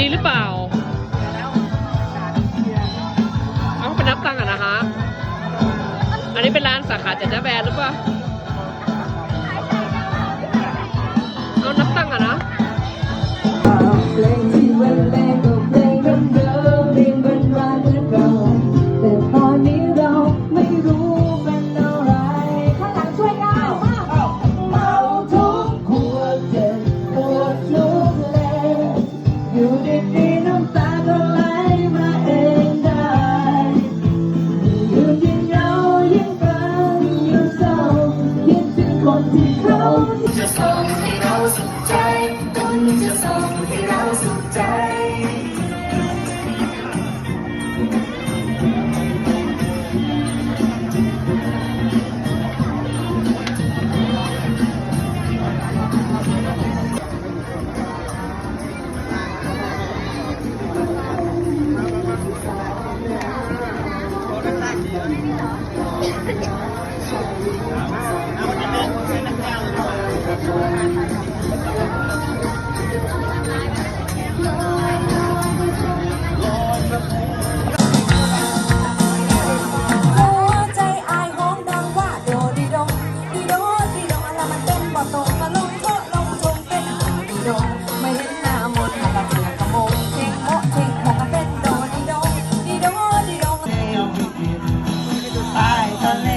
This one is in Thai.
ดีหรือเปล่า เอาไปนับตังค์อะนะคะ อันนี้เป็นร้านสาขาจัดจแบนหรือเปล่า ที่จะส่งให้เราสุขใจคุณจะส่งให้เราสุข Thank you. I'll